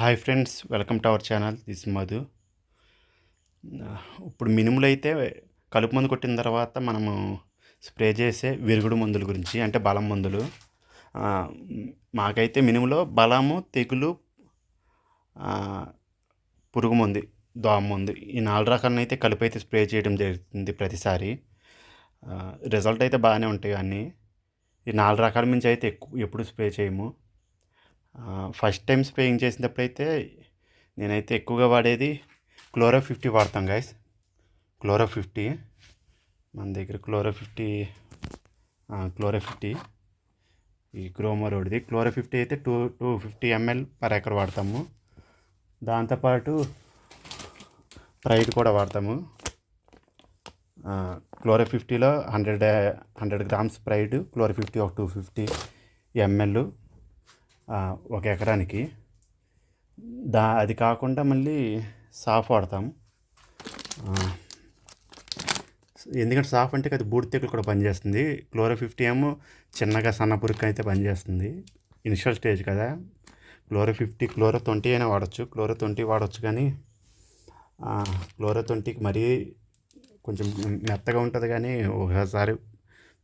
Hi friends welcome to our channel. This Madhu. ఇప్పుడు మినుములు అయితే కలుపు మందు కొట్టిన తర్వాత మనము స్ప్రే చేసే విరుగుడు మందుల గురించి అంటే బలం మందులు. మాకైతే మినుములో బలము తెగులు పురుగు మందు దోమ మందు ఈ నాలుగు రకాలను అయితే కలుపు అయితే స్ప్రే చేయడం జరుగుతుంది ప్రతిసారి. రిజల్ట్ అయితే బాగానే ఉంటాయి అన్నీ. ఈ నాలుగు రకాల మించి అయితే ఎక్కువ ఎప్పుడు స్ప్రే చేయము. ఫస్ట్ టైం స్ప్రేయింగ్ చేసినప్పుడు అయితే నేనైతే ఎక్కువగా వాడేది క్లోరో ఫిఫ్టీ వాడతాం గైస్ క్లోరో ఫిఫ్టీ మన దగ్గర క్లోరో ఫిఫ్టీ క్లోరో ఫిఫ్టీ ఈ గ్రోమరోడ్ది క్లోరో ఫిఫ్టీ అయితే two two fifty ML per acre వాడతాము. దాంతోపాటు ప్రైడ్ కూడా వాడతాము. క్లోరో ఫిఫ్టీలో hundred hundred grams pride chloro fifty ఒక టూ ఫిఫ్టీ ఎంఎల్ ఒక ఎకరానికి. దా అది కాకుండా మళ్ళీ సాఫ్ వాడతాం. ఎందుకంటే సాఫ్ అంటే అది బూడి తెగులు కూడా పనిచేస్తుంది. క్లోరో ఫిఫ్టీ ఏమో చిన్నగా సన్న పురుగు అయితే పనిచేస్తుంది. ఇనిషియల్ స్టేజ్ కదా. క్లోరో ఫిఫ్టీ క్లోరో ట్వంటీ అయినా వాడచ్చు. క్లోరో ట్వంటీ వాడచ్చు కానీ క్లోరో ట్వంటీకి మరీ కొంచెం మెత్తగా ఉంటుంది కానీ ఒకసారి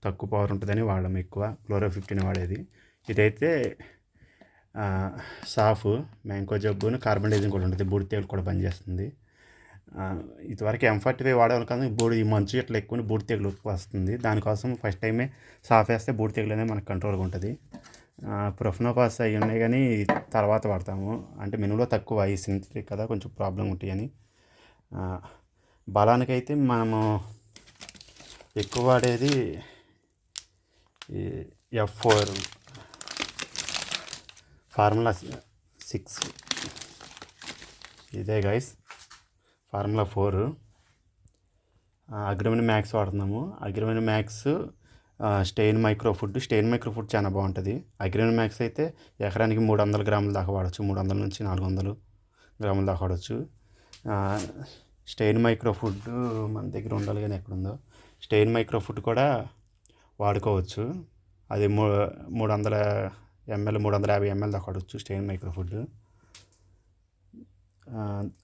తక్కువ పవర్ ఉంటుందని వాడడం ఎక్కువ. క్లోరో ఫిఫ్టీని వాడేది. ఇదైతే సాఫ్ మ్యాంగో జబ్బును కార్బన్ డైజింగ్ కూడా ఉంటుంది బూడి తేలు కూడా పనిచేస్తుంది. ఇదివరకు ఎం ఫార్టీ ఫైవ్ వాడేవాళ్ళు కానీ బూడి ఈ మంచు ఇట్లా ఎక్కువ బూడి తెగులు వస్తుంది. దానికోసం ఫస్ట్ టైమే సాఫ్ వేస్తే బూడి తెగులు అనేది మనకు కంట్రోల్గా ఉంటుంది. ప్రొఫ్నోపాస్ అవి ఉన్నాయి కానీ తర్వాత వాడతాము. అంటే మెనూలో తక్కువ ఈ సింథటిక్ కదా కొంచెం ప్రాబ్లం ఉంటాయని. ఆ, బలానికైతే మనము ఎక్కువ వాడేది ఈ ఎఫ్ ఫోర్ ఫార్ములా సిక్స్. ఇదే guys formula four. Agromin max వాడుతున్నాము. Agromin max stain micro food. Stain micro food చాలా బాగుంటుంది. అగ్రమైన మ్యాక్స్ అయితే ఎకరానికి మూడు వందల గ్రాముల దాకా వాడచ్చు. మూడు వందల నుంచి నాలుగు వందలు గ్రాముల దాకా వాడచ్చు. స్టెయిన్ మైక్రో ఫుడ్ మన దగ్గర ఉండాలి కానీ ఎక్కడుందో. స్టెయిన్ మైక్రో ఫుడ్ కూడా వాడుకోవచ్చు. అది మూ మూడు వందల ఎంఎల్ మూడు వందల యాభై ఎంఎల్ దాకా వాడచ్చు స్టెయిన్ మైక్రో ఫుడ్.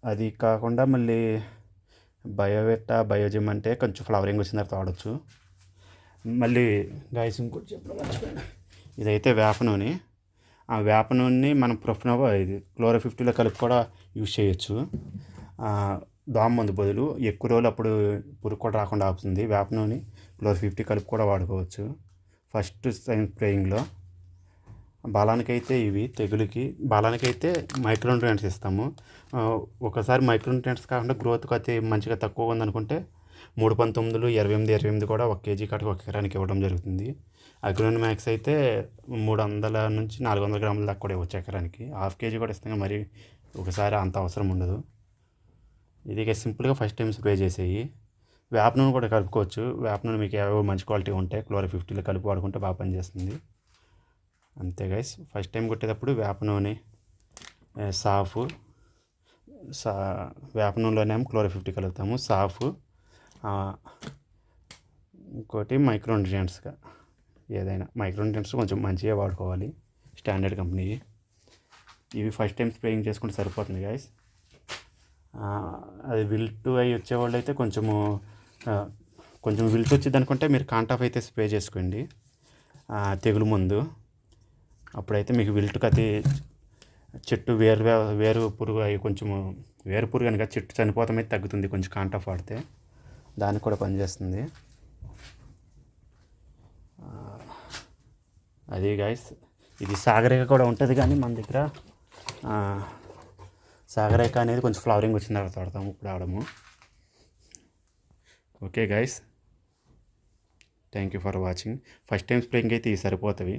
అది కాకుండా మళ్ళీ బయోవెట్టా బయోజిమ్ అంటే కొంచెం ఫ్లవరింగ్ వచ్చిన తర్వాత వాడచ్చు. మళ్ళీ గాయస్ ఇంకోటి చెప్పడం మర్చిపోయాను. ఇదైతే వేప నూనె. ఆ వేప నూనెని మనం ప్రొఫ్నోవా ఇది క్లోరో ఫిఫ్టీలో కలిపి కూడా యూజ్ చేయొచ్చు. దోమ మందు బదులు ఎక్కువ రోజులు అప్పుడు పురుగు కూడా రాకుండా ఆపుతుంది వేప నూనె. క్లోరో ఫిఫ్టీ కలిపి కూడా వాడుకోవచ్చు. First sign స్ప్రేయింగ్లో. బలానికైతే ఇవి తెగులుకి బలానికైతే మైక్రోన్యూట్రియంట్స్ ఇస్తాము. ఒకసారి మైక్రోన్యూట్రియంట్స్ కాకుండా గ్రోత్ అయితే మంచిగా తక్కువ ఉందనుకుంటే మూడు పంతొమ్మిదిలు ఇరవై ఎనిమిది ఇరవై ఎనిమిది కూడా ఒక కేజీ కాటికి ఒక ఎకరానికి ఇవ్వడం జరుగుతుంది. అగ్రోన్ మ్యాక్స్ అయితే మూడు వందల నుంచి నాలుగు వందల గ్రాముల దాకా కూడా ఇవ్వచ్చు ఎకరానికి. హాఫ్ కేజీ కూడా ఇస్తాం మరి ఒకసారి అంత అవసరం ఉండదు. ఇది సింపుల్గా ఫస్ట్ టైం స్ప్రే చేసేయి. వేప నూనె కూడా కలుపుకోవచ్చు. వేప నూనె మీకు ఏవో మంచి క్వాలిటీ ఉంటాయి క్లోరో ఫిఫ్టీలో కలిపి వాడుకుంటే బాగా పనిచేస్తుంది. అంతే గైస్ ఫస్ట్ టైం కొట్టేటప్పుడు వేప నూనె సాఫ్ సా వేప నూనెలోనేమో క్లోరో ఫిఫ్టీ కలుపుతాము సాఫ్ ఇంకోటి మైక్రో న్యూట్రియంట్స్గా ఏదైనా. మైక్రో న్యూట్రియంట్స్ కొంచెం మంచిగా వాడుకోవాలి స్టాండర్డ్ కంపెనీ ఇవి ఫస్ట్ టైం స్ప్రేయింగ్ చేసుకుంటే సరిపోతుంది గాయస్ అది విల్ట్ అవి వచ్చేవాళ్ళు అయితే కొంచెము కొంచెం విల్ట్ వచ్చింది అనుకుంటే మీరు కాంటాఫ్ అయితే స్ప్రే చేసుకోండి. తెగులు ముందు. అప్పుడైతే మీకు విల్ట్ అయితే చెట్టు వేరు వేరు పురుగు అవి కొంచెము వేరు పురుగు కనుక చెట్టు చనిపోతాం అయితే తగ్గుతుంది. కొంచెం కాంటాఫ్ వాడితే దానికి కూడా పనిచేస్తుంది అది గాయస్ ఇది సాగరేఖ కూడా ఉంటుంది కానీ మన దగ్గర సాగరేఖ అనేది కొంచెం ఫ్లవరింగ్ వచ్చిన తర్వాత వాడతాము ఇప్పుడు ఆడము. Okay guys thank you for watching first time spraying అయితే ఇవి సరిపోతుంది